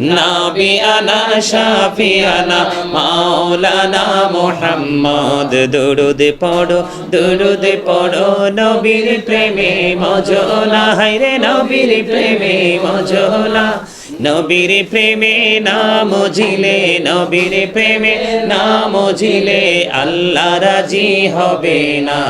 নাবিয়ানা আনা মাওলানা মোহাম্মদ। দুরুদ পড়ো দুরুদ পড়ো, নবীর প্রেমে মজনা হাইরে নবীর প্রেমে মজনা নবীর প্রেমে নাম জিলে নবীর প্রেমে নাম জিলে আল্লাহ রাজি হবে না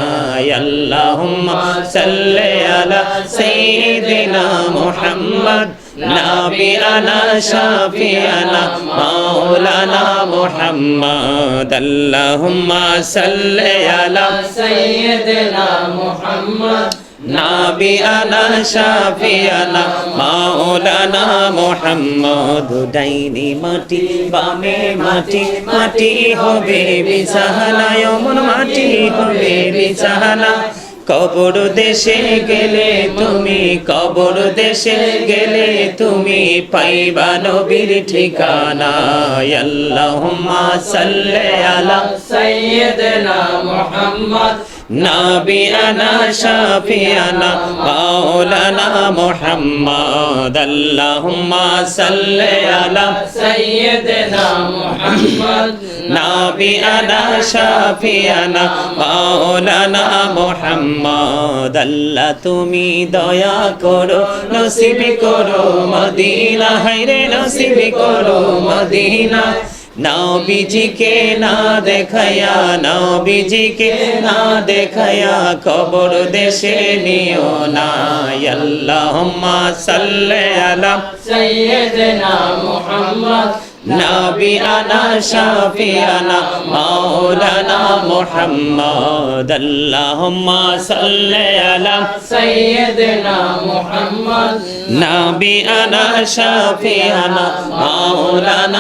আল্লাহুম্মা সাল্লি আলা সাইয়্যিদিনা মুহাম্মদ, নাবিয়ানা শাফিয়ানা মাওলানা মুহাম্মদ। আল্লাহুম্মা সাল্লি আলা সাইয়্যিদিনা মুহাম্মদ নাবি আনা শাফি আনা মাওলানা মোহাম্মদ ডাইনি মাটি, বামে মাটি মাটি হবে বিছানা অমন মাটি হবে বিছানা। কবর দেশে গেলে তুমি, কবর দেশে গেলে তুমি পাইবা নবীর ঠিকানা। আল্লাহুম্মা সাল্লি আলা সাইয়্যিদিনা মুহাম্মদ। নাবিয়ানা শাফিয়ানা মাওলানা মুহাম্মদ, আল্লাহুম্মা সাল্লি আলা সাইয়্যিদিনা মুহাম্মদ। নাবিয়ানা শাফিয়ানা মাওলানা মুহাম্মদ, আল্লাহ তুমি দয়া করো, নসিব করো মদিনা, হায়রে নসিব করো মদিনা। নবীজিকে না দেখায়া নবীজিকে না দেখায়া কবর দেশে নিও না আল্লাহুম্মা সাল্লি আলা সাইয়্যিদিনা মুহাম্মদ। নবী আনা শাফিয়ানা মাওলানা মুহাম্মদ। আল্লাহুম্মা সাল্লি আলা সাইয়্যিদিনা মুহাম্মদ। নবী আনা শাফিয়ানা মাওলানা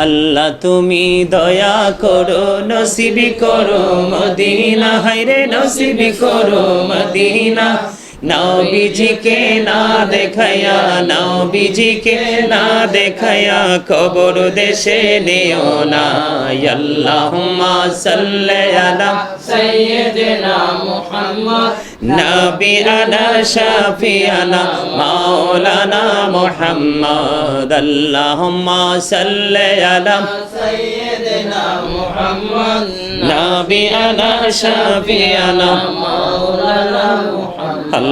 আল্লাহ তুমি দয়া করো নসিবি করো মদিনা হাইরে নসিবি করো মদিনা। নবীজিকে না দেখায়া নবীজিকে না দেখায়া কবর দেশে নিও না। আল্লাহুম্মা সাল্লি আলা সাইয়্যিদিনা মুহাম্মদ। নবী আলা শাফিয়ানা মাওলানা মুহাম্মদ। আল্লাহুম্মা সাল্লি আলা সাইয়্যিদিনা মুহাম্মদ। নবী আলা শাফিয়ানা মাওলানা মুহাম্মদ।